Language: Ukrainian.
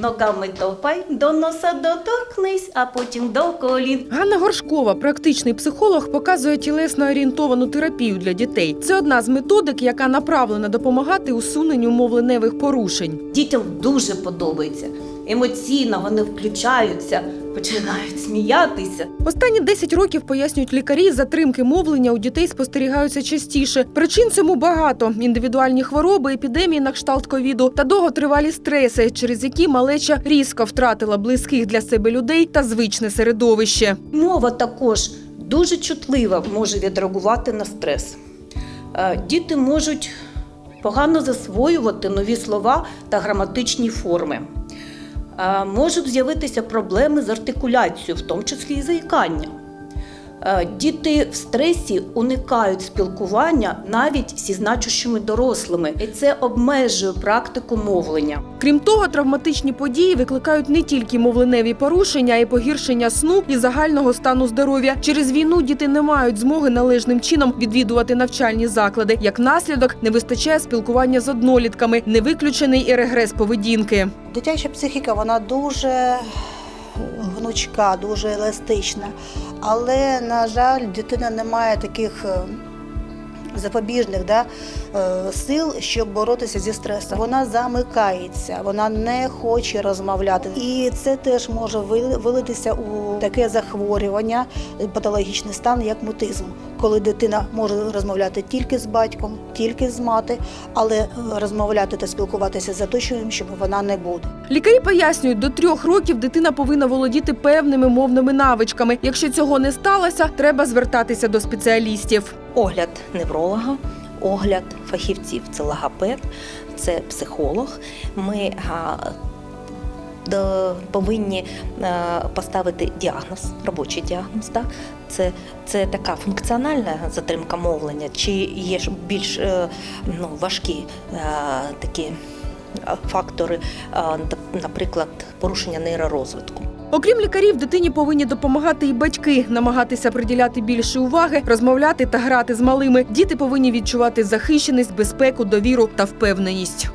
ногами топай, до носа доторкнись, а потім до колін. Ганна Горшкова, практичний психолог, показує тілесно орієнтовану терапію для дітей. Це одна з методик, яка направлена допомагати усуненню мовленевих порушень. Дітям дуже подобається. Емоційно вони включаються, починають сміятися. Останні 10 років пояснюють лікарі, затримки мовлення у дітей спостерігаються частіше. Причин цьому багато: індивідуальні хвороби, епідемії на кшталт ковіду та довготривалі стреси, через які малеча різко втратила близьких для себе людей та звичне середовище. Мова також дуже чутлива може відреагувати на стрес. Е, Діти можуть погано засвоювати нові слова та граматичні форми. Е, Можуть з'явитися проблеми з артикуляцією, в тому числі і заїкання. Е, Діти в стресі уникають спілкування навіть зі значущими дорослими, і це обмежує практику мовлення. Крім того, травматичні події викликають не тільки мовленеві порушення, а й погіршення сну і загального стану здоров'я. Через війну діти не мають змоги належним чином відвідувати навчальні заклади. Як наслідок, не вистачає спілкування з однолітками, не виключений і регрес поведінки. Дитяча психіка вона дуже гнучка, дуже еластична. Але, на жаль, дитина не має таких е, запобіжних да, е, сил, щоб боротися зі стресом. Вона замикається, вона не хоче розмовляти. І це теж може вилитися у таке захворювання, патологічний стан, як мутизм, коли дитина може розмовляти тільки з батьком, тільки з мати, але е, розмовляти та спілкуватися з оточуючим вона не буде. Лікарі пояснюють, до трьох років дитина повинна володіти певними мовними навичками. Якщо цього не сталося, треба звертатися до спеціалістів. огляд невролога, огляд фахівців це логопед, це психолог. Ми повинні е, поставити діагноз, робочий діагноз. Так? Це, це така функціональна затримка мовлення, чи є ж більш е, ну, важкі е, такі фактори, наприклад, порушення нейророзвитку. Окрім лікарів, дитині повинні допомагати і батьки, намагатися приділяти більше уваги, розмовляти та грати з малими. Діти повинні відчувати захищеність, безпеку, довіру та впевненість.